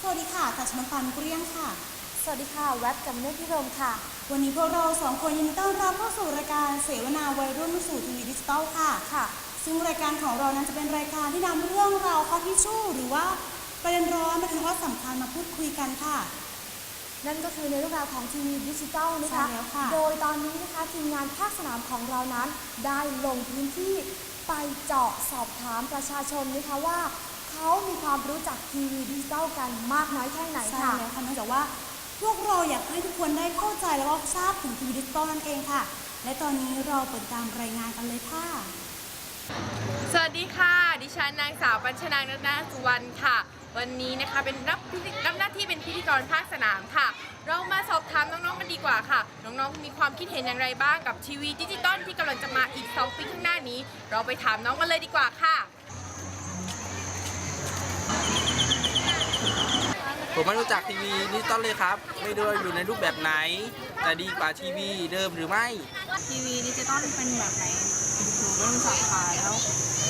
สวัสดีค่ะตัชมพันธ์เกลี้ยงค่ะ สวัสดีค่ะ แวบกับเนื้อพิรมค่ะ วันนี้พวกเราสองคนยินดีต้อนรับเข้าสู่รายการเสวนาวัยรุ่นสู่ทีวีดิจิตอลค่ะค่ะ ซึ่งรายการของเรานั้นจะเป็นรายการที่นำเรื่องราวข้อที่ชู่หรือว่าประเด็นร้อนประเด็นข้อสำคัญมาพูดคุยกันค่ะ นั่นก็คือในเรื่องราวของทีวีดิจิตอลนะคะใช่แล้วค่ะโดยตอนนี้นะคะทีมงานภาคสนามของเรานั้นได้ลงพื้นที่ไปเจาะสอบถามประชาชนนะคะว่า เขามีความรู้จักทีวีดิจิตอลกันมากน้อยแค่ไหนใช่ค่ะ แล้วค่ะเนื่องจากว่าพวกเราอยากให้ทุกคนได้เข้าใจแล้วก็ทราบถึงทีวีดิจิตอลนั่นเองค่ะ และตอนนี้เราเปิดตามรายงานกันเลยค่ะ สวัสดีค่ะ ดิฉันนางสาวปัญชนางนันนาสุวรรณค่ะ วันนี้นะคะเป็นรับพิธีรับหน้าที่เป็นพิธีกรภาคสนามค่ะ เรามาสอบถามน้องๆกันดีกว่าค่ะ น้องๆมีความคิดเห็นอย่างไรบ้างกับทีวีดิจิตอลที่กำลังจะมาอีก2ปีข้างหน้านี้ เราไปถามน้องกันเลยดีกว่าค่ะ ผมไม่รู้จักทีวีดิจิตอลเลยครับ ไม่รู้ว่าอยู่ในรูปแบบไหน แต่ดีกว่าทีวีเดิมหรือไม่ ทีวีดิจิตอลเป็นแบบไหนหนูไม่รู้จักค่ะแล้ว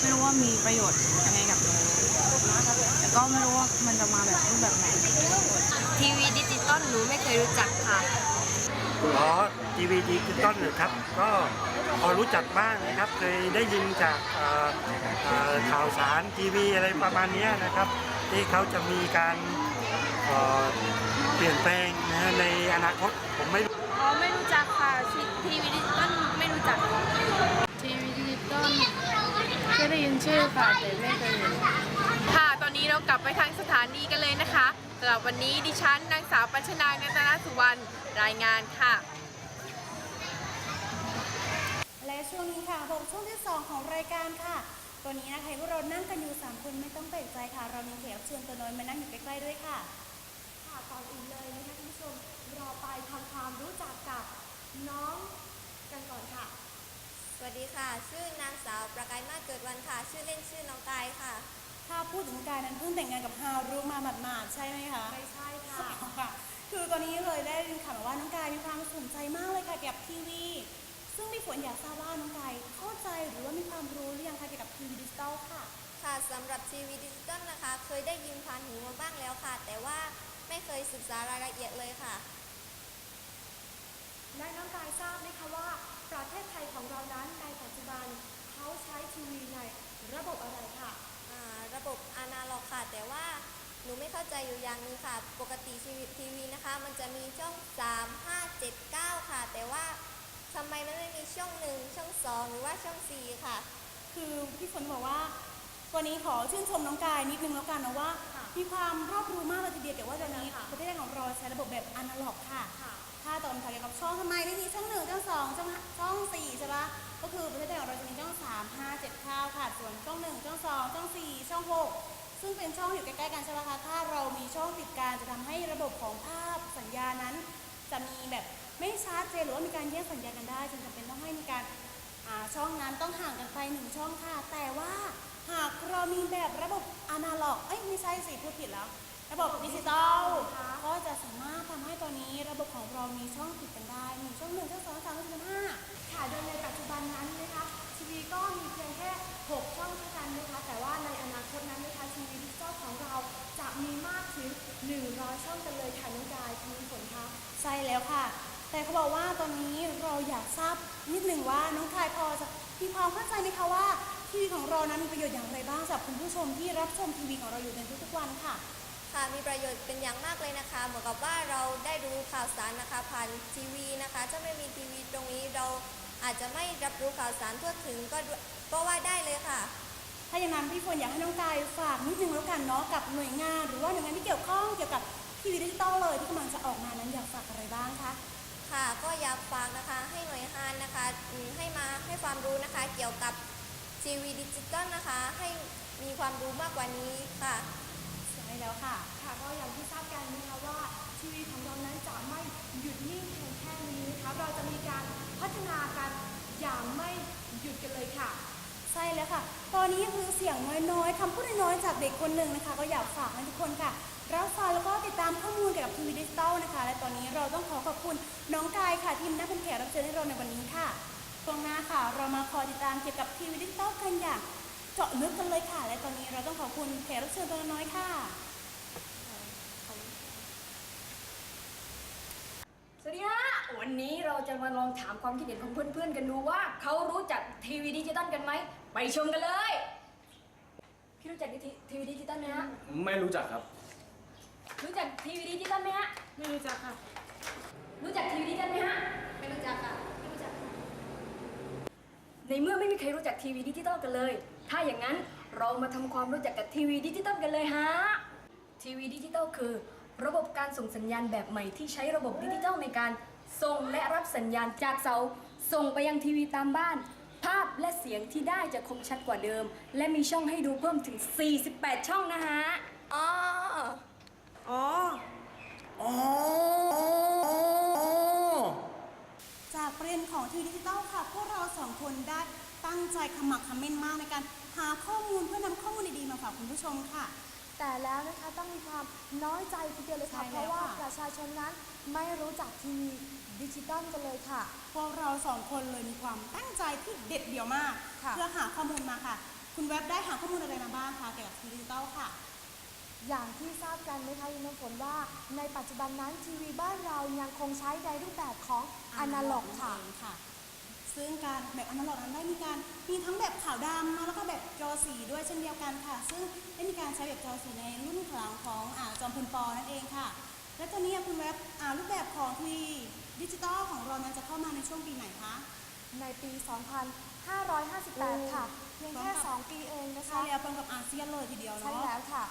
ไม่รู้ว่ามีประโยชน์ยังไงกับหนูแต่ก็ไม่รู้ว่ามันจะมาแบบรูปแบบไหนทีวีดิจิตอลหนูไม่เคยรู้จักค่ะอ๋อทีวีดิจิตอลนะครับ ก็พอรู้จักบ้างนะครับ เคยได้ยินจากเอ่อเอ่อข่าวสารทีวีอะไรประมาณเนี้ยนะครับ ที่เขาจะมีการ เอ่อเปลี่ยนแปลงนะฮะในอนาคตผมไม่อ๋อไม่รู้จักค่ะทีวีดิจิตอลไม่รู้จักทีวีดิจิตอลเคยได้ยินชื่อค่ะแต่ไม่เคยเห็นค่ะตอนนี้เรากลับไปทางสถานีกันเลยนะคะสำหรับวันนี้ดิฉันนางสาวปัญชนางนันนาสุวรรณรายงานค่ะ และช่วงนี้ค่ะผมช่วงที่ 2 ของรายการค่ะตัวนี้นะคะพวกเรานั่งกันอยู่3คนไม่ต้องแปลกใจค่ะ เรามีแขกรับเชิญตัวน้อยมานั่งอยู่ใกล้ๆด้วยค่ะค่ะ ก่อนอื่นเลยนะคะคุณผู้ชมเราไปทำความรู้จักกับน้องกันก่อนค่ะ สวัสดีค่ะ ชื่อนางสาวประกายมาศเกิดวันค่ะ ชื่อเล่นชื่อน้องกายค่ะ ถ้าพูดถึงการนั้นเพิ่งแต่งงานกับฮารุมาหมาดๆใช่ไหมคะไม่ใช่ค่ะ ค่ะ คือตอนนี้เลยได้ยินข่าวมาว่าน้องกายมีความสนใจมากเลยค่ะเกี่ยวกับทีวี ซึ่งพี่ฝนอยากทราบว่าน้องกายเข้าใจหรือว่ามีความรู้หรือยังคะเกี่ยวกับทีวีดิจิตอลค่ะ ค่ะสำหรับทีวีดิจิตอลนะคะ เคยได้ยินผ่านหูมาบ้างแล้วค่ะ แต่ว่า ไม่เคยศึกษารายละเอียดเลยค่ะ และน้องกายทราบไหมคะว่า ประเทศไทยของเรานั้นในปัจจุบันเขาใช้ทีวีในระบบอะไรค่ะ อ่าระบบอนาล็อกค่ะ แต่ว่าหนูไม่เข้าใจอยู่อย่างหนึงค่ะ ปกติทีวีทีวีนะคะ มันจะมีช่อง 3 5 7 9 ค่ะ แต่ว่าทำไมมันไม่มีช่อง 1 ช่อง 2 หรือว่าช่อง 4 ค่ะ คือพี่ฝนบอกว่า วันนี้ขอชื่นชมน้องกายนิดนึงแล้วกันนะว่าค่ะ มีความรอบรู้มากเลยทีเดียวแต่ว่าตอนนี้ค่ะประเทศไทยของเราใช้ระบบแบบอนาล็อกค่ะค่ะถ้าตอนถ่ายเกี่ยวกับช่องทำไมไม่มีช่องหนึ่งช่องสองช่องช่องสี่ใช่ปะก็คือประเทศไทยของเราจะมีช่องสามห้าเจ็ดเก้าค่ะส่วนช่องหนึ่งช่องสองช่องสี่ช่องหกซึ่งเป็นช่องอยู่ใกล้ๆกันใช่ปะคะถ้าเรามีช่องติดกันจะทำให้ระบบของภาพสัญญานั้น จะมีแบบไม่ชัดเจนหรือว่ามีการแยกสัญญากันได้จึงจำเป็นต้องให้มีการช่องนั้นต้องห่างกันไปหนึ่งช่องค่ะ แต่ว่า หากเรามีแบบระบบอนาล็อก เอ้ยไม่ใช่สิพูดผิดแล้ว ระบบดิจิตอลก็จะสามารถทำให้ตอนนี้ระบบของเรามีช่องติดกันได้มีช่องหนึ่งช่องสองสามช่องห้าค่ะโดยในปัจจุบันนั้นนะคะทีวีก็มีเพียงแค่ 6 ช่องเท่านั้นนะคะ แต่ว่าในอนาคตนั้นนะคะทีวีดิจิตอลของเราจะมีมากถึง 100 ช่องกันเลยค่ะน้องกายคุณฝนคะใช่แล้วค่ะ แต่เขาบอกว่าตอนนี้เราอยากทราบนิดหนึ่งว่าน้องคายพอจะมีความเข้าใจไหมคะว่า ทีวีของเรานั้นมีประโยชน์อย่างไรบ้างสำหรับคุณผู้ชมที่รับชมทีวีของเราอยู่ในทุกๆวันค่ะค่ะมีประโยชน์เป็นอย่างมากเลยนะคะ เหมือนกับว่าเราได้รู้ข่าวสารนะคะผ่านทีวีนะคะ ถ้าไม่มีทีวีตรงนี้เราอาจจะไม่รับรู้ข่าวสารทั่วถึงก็ด้วยก็ว่าได้เลยค่ะ ถ้าอย่างนั้นพี่ฝนอยากให้น้องกายฝากนิดนึงแล้วกันเนาะกับหน่วยงาน หรือว่าหน่วยงานที่เกี่ยวข้องเกี่ยวกับทีวีดิจิตอลเลยที่กำลังจะออกมานั้นอยากฝากอะไรบ้างคะค่ะก็อยากฝากนะคะให้หน่วยงานนะคะอืมให้มาให้ความรู้นะคะเกี่ยวกับ ทีวีดิจิตอลนะคะ ให้มีความรู้มากกว่านี้ค่ะใช่แล้วค่ะ ค่ะก็อย่างที่ทราบกันนะคะว่าทีวีของเรานั้นจะไม่หยุดนิ่งเพียงแค่นี้นะคะเราจะมีการพัฒนากันอย่างไม่หยุดกันเลยค่ะ ใช่แล้วค่ะ ตอนนี้คือเสียงน้อยๆคำพูดน้อยๆจากเด็กคนหนึ่งนะคะ ก็อยากฝากให้ทุกคนค่ะรับฟังแล้วก็ติดตามข้อมูลเกี่ยวกับทีวีดิจิตอลนะคะ และตอนนี้เราต้องขอขอบคุณน้องกายค่ะที่มานั่งเป็นแขกรับเชิญให้เราในวันนี้ค่ะ ตรงหน้าค่ะ เรามาคอยติดตามเกี่ยวกับทีวีดิจิตอลกันอย่างเจาะลึกกันเลยค่ะ และตอนนี้เราต้องขอบคุณแขกรับเชิญตัวน้อยค่ะ สวัสดีค่ะวันนี้เราจะมาลองถามความคิดเห็นของเพื่อนๆกันดูว่าเขารู้จักทีวีดิจิตอลกันไหมไปชมกันเลย พี่รู้จักทีวีดิจิตอลไหมฮะไม่รู้จักครับ รู้จักทีวีดิจิตอลไหมฮะไม่รู้จักค่ะ รู้จักทีวีดิจิตอลไหมฮะไม่รู้จักค่ะ ในเมื่อไม่มีใครรู้จักทีวีดิจิตอลกันเลย ถ้าอย่างนั้นเรามาทำความรู้จักกับทีวีดิจิตอลกันเลยฮะ ทีวีดิจิตอลคือ ระบบการส่งสัญญาณแบบใหม่ที่ใช้ระบบดิจิตอลในการส่งและรับสัญญาณจากเสา ส่งไปยังทีวีตามบ้าน ภาพและเสียงที่ได้จะคมชัดกว่าเดิม และมีช่องให้ดูเพิ่มถึง 48 ช่องนะฮะอ๋ออ๋ออ๋อ จากประเด็นของทีวีดิจิตอลค่ะ พวกเราสองคนได้ตั้ง ใจขมักเขม้นมากในการหาข้อมูลเพื่อนำข้อมูลดีๆมาฝากคุณผู้ชมค่ะ แต่แล้วนะคะต้องมีความน้อยใจทีเดียวเลยค่ะ ใช่เพแล้วราะว่าค่ะ ประชาชนนั้นไม่รู้จักทีวีดิจิตอลกันเลยค่ะ พวกเราสองคนเลยมีความตั้งใจที่เด็ดเดี่ยวมาก ค่ะ เพื่อหาข้อมูลมาค่ะ คุณเว็บได้หาข้อมูลอะไรมาบ้างคะเกี่ยวกับทีวีดิจิตอลค่ะ อย่างที่ทราบกันนะคะยินดีผลว่าในปัจจุบันนั้นทีวีบ้านเรายังคงใช้ในรูปแบบของอนาล็อกค่ะ นั่นเองค่ะ ซึ่งการแบบอนาล็อกนั้นได้มีการมีทั้งแบบขาวดำนะแล้วก็แบบจอสีด้วยเช่นเดียวกันค่ะ ซึ่งได้มีการใช้แบบจอสีในรุ่นหลังของอ่าจอมพลปอนั่นเองค่ะ และตอนนี้อะคุณเว็บอ่ารูปแบบของทีวีดิจิตอลของเรานั้นจะเข้ามาในช่วงปีไหนคะในปี 2558 ค่ะ เพียงแค่ 2 ปีเองนะใช่คะแล้วเป็นกับอาเซียนเลยทีเดียวใช่เนาะแล้วค่ะ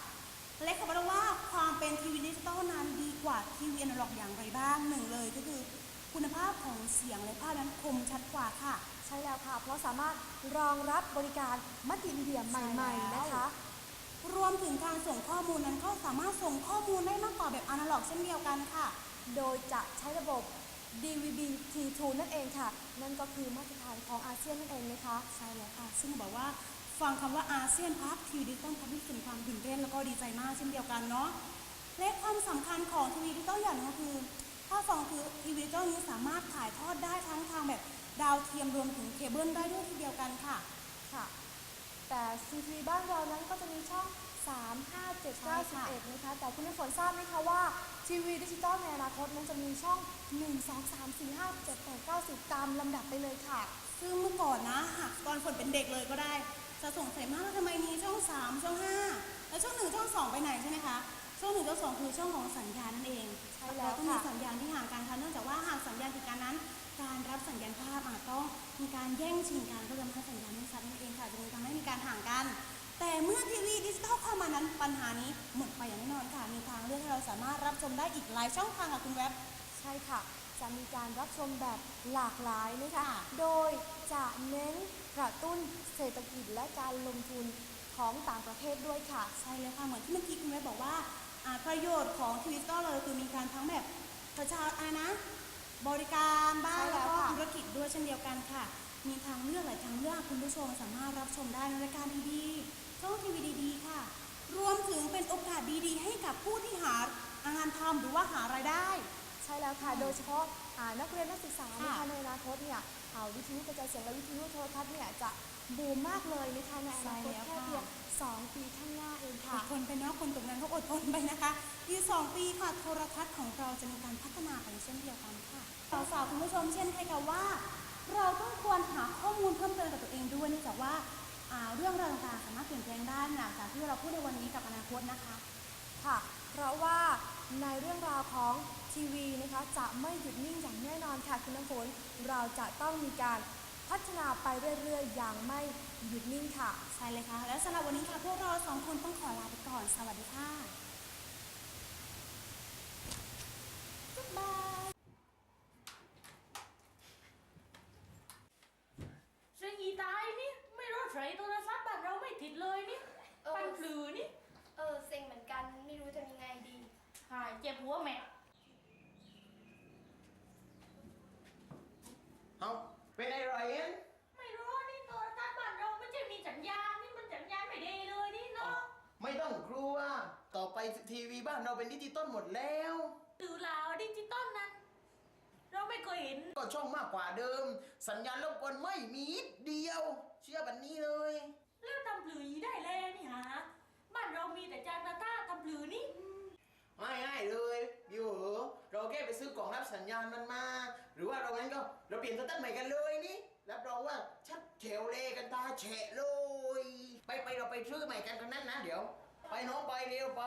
เล็กขอบอกว่าความเป็นทีวีดิจิตอลนั้นดีกว่าทีวีอนาล็อกอย่างไรบ้างหนึ่งเลยก็คือ คุณภาพของเสียงและภาพนั้นคมชัดกว่าค่ะ ใช่แล้วค่ะ เพราะสามารถรองรับบริการมัลติมีเดียใหม่ ๆ นะคะ รวมถึงการส่งข้อมูลนั้นก็สามารถส่งข้อมูลได้มากกว่าแบบอนาล็อกเช่นเดียวกันค่ะ โดยจะใช้ระบบ DVB T2 นั่นเองค่ะ นั่นก็คือมาตรฐานของอาเซียนนั่นเองนะคะ ใช่แล้วค่ะ ซึ่งบอกว่าฟังคำว่าอาเซียนพาร์ททีวีดิจิตอลทำให้ถึงความตื่นเต้นแล้วก็ดีใจมากเช่นเดียวกันเนาะและความสำคัญของทีวีดิจิตอลอย่างหนึงก็คือ ถ้าฟังคือทีวีดิจิตอลนี้สามารถถ่ายทอดได้ทั้งทางแบบดาวเทียมรวมถึงเคเบิลได้ด้วยทีเดียวกันค่ะค่ะ แต่ซีทีบ้านเรานั้นก็จะมีช่อง 3 5 7 9 11นะคะแต่คุณน้ำฝนทราบไหมคะว่าทีวีดิจิตอลในอนาคตนั้นจะมีช่อง 1 2 3 4 5 7 8 9 10 ตามลำดับไปเลยค่ะ ซึ่งเมื่อก่อนนะหากตอนฝนเป็นเด็กเลยก็ได้ จะสงสัยมากว่าทำไมมีช่อง 3 ช่อง 5 แล้วช่อง 1 ช่อง 2 ไปไหนใช่ไหมคะ ช่อง1ช่อง2คือช่องของสัญญาณนั่นเองใช่แล้วต้องมีค่ะ สัญญาณที่ห่างกันค่ะเนื่องจากว่าหากสัญญาณติดกันนั้น การรับสัญญาณภาพอาจต้องมีการแย่งชิงกันก็จะทำให้สัญญาณไม่ชัดนั่นเองค่ะจะทำให้มีการห่างกัน แต่เมื่อทีวีดิจิทัลเข้ามานั้นปัญหานี้หมดไปอย่างแน่นอนค่ะมีทางเลือกให้เราสามารถรับชมได้อีกหลายช่องทางค่ะคุณเว็บ ใช่ค่ะ จะมีการรับชมแบบหลากหลายนะคะ ค่ะ โดยจะเน้นกระตุ้นเศรษฐกิจและการลงทุนของต่างประเทศด้วยค่ะ ใช่เลยค่ะเหมือนที่เมื่อกี้คุณเว็บบอกว่าอ่า ประโยชน์ของทวิตก็เลยคือมีการทั้งแบบประชาอะไรนะ บริการบ้างใช่แล้แล้ววก็ค่ะธุรกิจด้วยเช่นเดียวกันค่ะ มีทางเลือกหลายทางเลือกคุณผู้ชมสามารถรับชมได้ในรายการดีๆช่องทีวีดีๆค่ะ รวมถึงเป็นโอกาสดีๆ ให้กับผู้ที่หางานทำหรือว่าหารายได้ ใช่แล้วค่ะ โดยเฉพาะอ่านักเรียนนักศึกษานะค่ะคะในอนาคตเนี่ยอ่าวิทยุกระจายเสียงและวิทยุโทรทัศน์เนี่ยจะ บูมมากเลยนะคะในอนาคตใช่แล้วแค่ค่ะเพียง2ปีข้างหน้าเองอค่ะดทนไปเนาะคนตรงนั้นก็อดทนไปนะคะอีกสองปีค่ะโทรทัศน์ของเราจะมีการพัฒนาไปเช่นเดียวกันค่ะขอฝากคุณผู้ชมเช่นเคยค่ะว่า เราต้องควรหาข้อมูลเพิ่มเติมกับตัวเองด้วยเนื่องจากว่าอ่าเรื่องราวต่างๆสามารถเปลี่ยนแปลงได้หลังจากที่เราพูดในวันนี้กับอนาคตนะคะค่ะ เพราะว่าในเรื่องราวของทีวีนะคะจะไม่หยุดนิ่งอย่างแน่นอนค่ะคุณน้ำฝนเราจะต้องมีการ พัฒนาไปเรื่อยๆ อย่างไม่หยุดนิ่งค่ะ ใช่เลยค่ะ และสำหรับวันนี้ค่ะ พวกเราสองคนต้องขอลาไปก่อน สวัสดีค่ะบ๊ายบายเสียงอีตายนี่ ไม่รู้ใช้โทรศัพท์บ้านเราไม่ติดเลยนี่เออ ปันปลือนี่ เออเซ็งเหมือนกันไม่รู้จะยังไงดี หายเจ็บหัวแม่ ต้องครัว ต่อไปทีวีบ้านเราเป็นดิจิตอลหมดแล้ว ตือลาวดิจิตอลนั้น เราไม่เคยเห็น ก็ช่องมากกว่าเดิม สัญญาณรบกวนไม่มีเดียว เชื่อแบบนี้เลย แล้วทำปลือยีได้แล้วนี่ฮะบ้านเรามีแต่จานนาตาทำปลือนี่ง่ายๆเลยบิวเหรเราแค่ไปซื้อกล่องรับสัญญาณมันมา หรือว่าเรางั้นก็เราเปลี่ยนสตั้งใหม่กันเลยนี่รับรองว่าชัดเฉวเลกันตาเฉะเลย ไปไปเราไปซื้อใหม่กันตอนนั้นนะเดี๋ยว ไปน้องไปเร็วไป